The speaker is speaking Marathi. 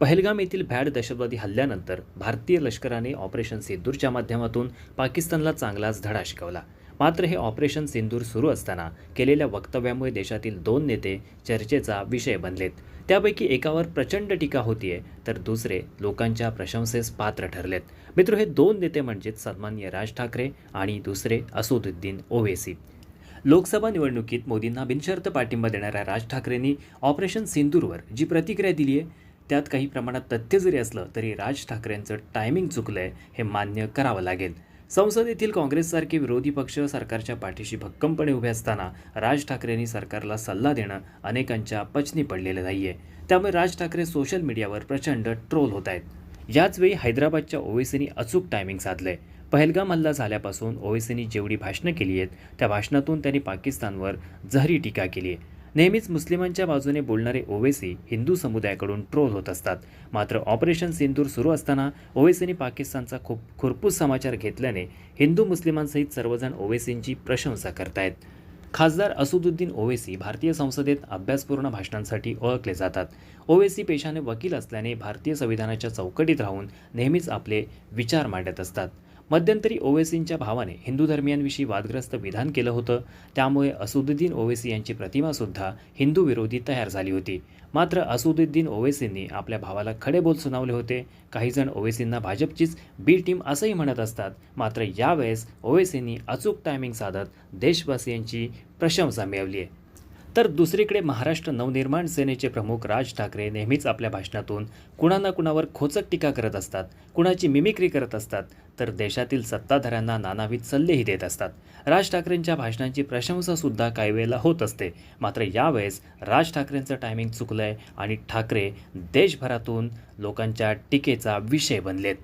पहलगाम येथील भॅड दहशतवादी हल्ल्यानंतर भारतीय लष्कराने ऑपरेशन सिंदूरच्या माध्यमातून पाकिस्तानला चांगलाच धडा शिकवला. मात्र हे ऑपरेशन सिंदूर सुरू असताना केलेल्या वक्तव्यामुळे देशातील दोन नेते चर्चेचा विषय बनलेत. त्यापैकी एकावर प्रचंड टीका होतीये तर दुसरे लोकांच्या प्रशंसेस पात्र ठरलेत. मित्र हे दोन नेते म्हणजेच सन्मान्य राज ठाकरे आणि दुसरे असुदुद्दीन ओवेसी. लोकसभा निवडणुकीत मोदींना बिनशर्त पाठिंबा देणाऱ्या राज ठाकरेंनी ऑपरेशन सिंदूरवर जी प्रतिक्रिया दिली आहे त्यात काही प्रमाणात तथ्य जरी असलं तरी राज ठाकरेंचं टायमिंग चुकलं आहे हे मान्य करावं लागेल. संसदेतील काँग्रेससारखे विरोधी पक्ष सरकारच्या पाठीशी भक्कमपणे उभे असताना राज ठाकरेंनी सरकारला सल्ला देणं अनेकांच्या पचनी पडलेलं नाहीये. त्यामुळे राज ठाकरे सोशल मीडियावर प्रचंड ट्रोल होत आहेत. याचवेळी हैदराबादच्या ओवेसीनी अचूक टायमिंग साधलंय. पहलगाम हल्ला झाल्यापासून ओवेसीनी जेवढी भाषणं केली आहेत त्या भाषणातून त्यांनी पाकिस्तानवर जहरी टीका केली आहे नेहमीच मुस्लिमांच्या बाजूने बोलणारे ओवेसी हिंदू समुदायाकडून ट्रोल होत असतात. मात्र ऑपरेशन सिंदूर सुरू असताना ओवेसींनी पाकिस्तानचा खूप खुरपूस समाचार घेतल्याने हिंदू मुस्लिमांसहित सर्वजण ओवेसींची प्रशंसा करतायत. खासदार असुदुद्दीन ओवेसी भारतीय संसदेत अभ्यासपूर्ण भाषणांसाठी ओळखले जातात. ओवेसी पेशाने वकील असल्याने भारतीय संविधानाच्या चौकटीत राहून नेहमीच आपले विचार मांडत असतात. मध्यंतरी ओवेसींच्या भावाने हिंदू धर्मियांविषयी वादग्रस्त विधान केलं होतं. त्यामुळे असुदुद्दीन ओवेसी यांची प्रतिमासुद्धा हिंदू विरोधी तयार झाली होती. मात्र असुदुद्दीन ओवेसींनी आपल्या भावाला खडे बोल सुनावले होते. काहीजण ओवेसींना भाजपचीच बी टीम असंही म्हणत असतात. मात्र यावेळेस ओवेसींनी अचूक टायमिंग साधत देशवासियांची प्रशंसा मिळवली आहे तर दुसरीकडे महाराष्ट्र नवनिर्माण सेनेचे प्रमुख राज ठाकरे नेहमीच आपल्या भाषणातून कुणा ना कुणावर खोचक टीका करत असतात कुणाची मिमिक्री करत असतात तर देशातील सत्ताधाऱ्यांना नानाविध सल्लेही देत असतात. राज ठाकरेंच्या भाषणांची प्रशंसासुद्धा काही वेळेला होत असते. मात्र यावेळेस राज ठाकरेंचं टायमिंग चुकलं आहे आणि ठाकरे देशभरातून लोकांच्या टीकेचा विषय बनलेत.